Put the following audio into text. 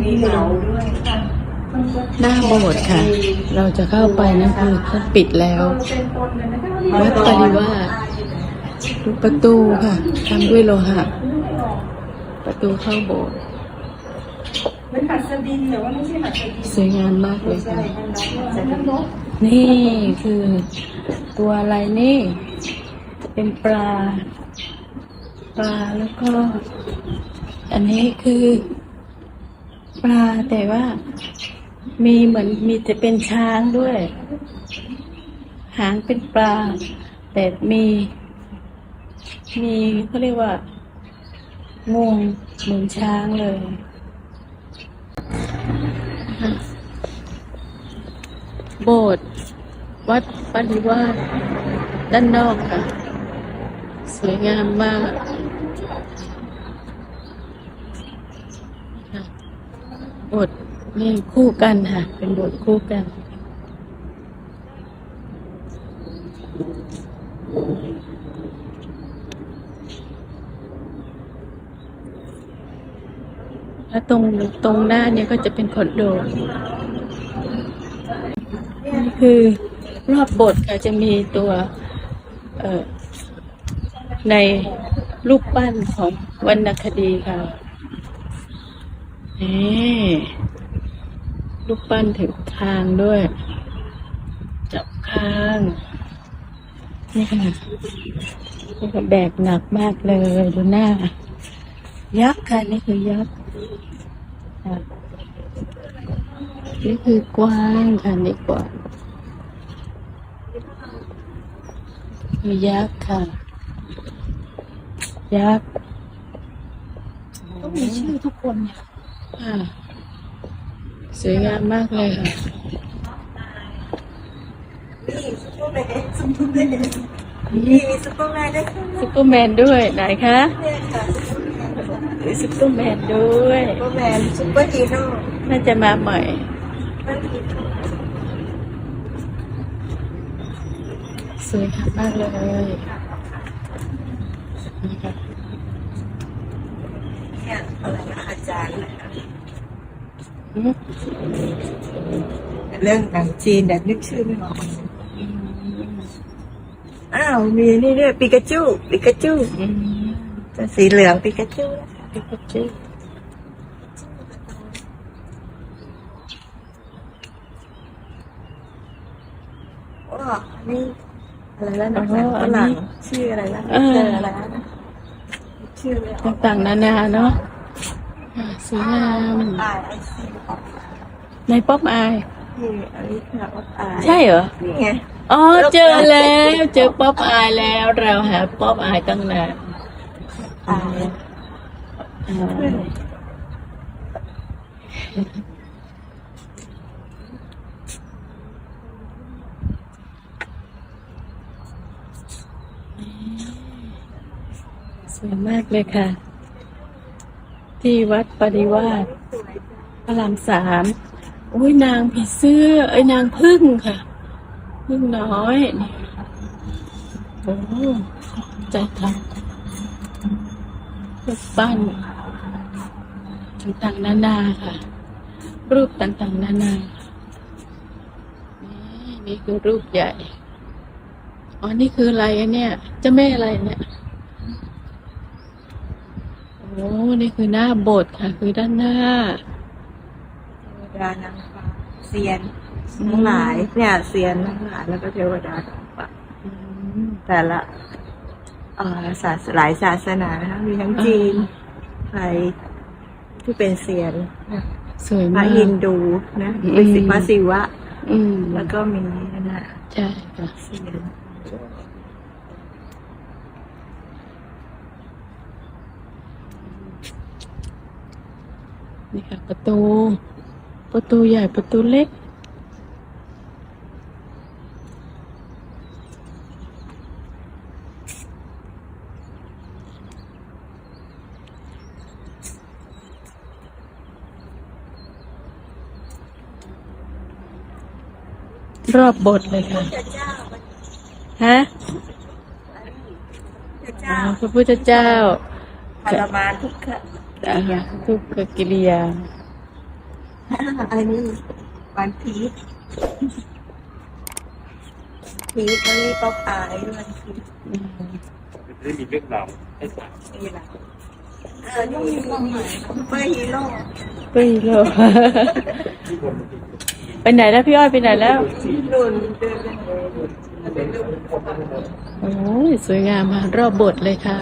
มีเหมาด้วยค่ะหน้าโบสถ์ค่ะ เราจะเข้าไปนั่นคือเขาปิดแล้ววัดปริวาสดูประตูค่ะทำด้วยโลหะ ประตูเข้าโบสถ์สวยงามมากเลยค่ะนกนี่คือตัวอะไรนี่ เป็นปลา ปลาแล้วก็ อันนี้คือ ปลาแต่ว่า มีเหมือนมีแต่เป็นช้างด้วย หางเป็นปลา แต่มี มีเขาเรียกว่างวงเหมือนช้างเลยโบสถ์วัดปริวาสด้านนอกค่ะ สวยงามมาก บสถ์นี่คู่กันค่ะ เป็นบสถ์คู่กันแล้วตรงตรงหน้าเนี่ยก็จะเป็นคอนโด นี่คือรอบบทค่ะจะมีตัวในรูปปั้นของวรรณคดีค่ะ นี่รูปปั้นถึงคางด้วย จับคาง นี่ค่ะนี่ก็แบกหนักมากเลยดูหน้า ยักษ์ค่ะนี่คือยักษ์นี่คือกวางค่ะนี่กวางคือยักษ์ค่ะ ยักษ์ต้องมีชื่อทุกคนเนี่ย ค่ะ สวยงามมากเลยค่ะนี่ซุปเปอร์แมนซุปเปอร์แมนนี่มีซุปเปอร์แมนด้วยค่ะซุปเปอร์แมนด้วยไหนคะเนี่ยค่ะมีซุปเปอร์แมนด้วยซุปเปอร์แมนซุปเปอร์ฮีโร่น่าจะมาใหม่นั่นคือสวยงามมากเลยนี่ค่ะเนี่ยอะไรนะอาจารย์นะคะอืม เรื่องหนังจีนแต่นึกชื่อไม่ออกอ้าวมีนี่ด้วยปิกาจูปิกาจูอืมจะสีเหลืองปิกาจูนะคะปิกาจูว้านี่อะไรแล้วนะหนังฝรั่งชื่ออะไรนะเอออะไรนะชื่อไม่ออกต่างๆนานาเนาะอ่า สวยงามอายไอซีในป๊อปอายนี่อันนี้ค่ะว่าอายใช่เหรอนี่ไงอ๋อเจอแล้วเจอป๊อปอายแล้วเราหาป๊อปอายตั้งนานอายอ่าสวยมากเลยค่ะ ที่วัดปริวาสพระรามสามโอ้ยนางผีเสื้อไอ้นางพึ่งค่ะพึ่งน้อยโอ้ใจทำรูปปั้นต่างๆนานาค่ะ รูปต่างๆนานานี่นี่คือรูปใหญ่อ๋อนี่คืออะไรเนี่ยเจ้าแม่อะไรเนี่ย โอ้นี่คือหน้าโบสถ์ค่ะ คือด้านหน้าเทวดานางฟ้าเซียนทั้งหลายเนี่ยเซียนทั้งหลายแล้วก็เทวดานางฟ้าอืมแต่ละเอ่อศาสหลายศาสนานะคะมีทั้งจีนไทยที่เป็นเซียนนะสวยพมาระกฮินดูนะอืมเป็นสิพระศิวะ อืมแล้วก็มีนั่นนะใช่ค่ะ เซียน นี่ค่ะประตู ประตูใหญ่ประตูเล็ก รอบบทเลยค่ะพระเจ้าฮะพระอ๋อเจ้าพระพุทธเจ้าทรมานทุกข์ อ่าทุกขกิริยาอันนี้วันพีชพีชแล้วนี่ป๊อปอายวันพีชอืมจะได้มีเรื่องราวให้ฟังนี่แหละเออนี่มีความหมายซูเปอร์ฮีโร่ไปเลยไปไหนแล้วพี่อ้อยไปไหนแล้วหนุนเดินไปไหนโอ้ยสวยงามมารอบบทเลยค่ะ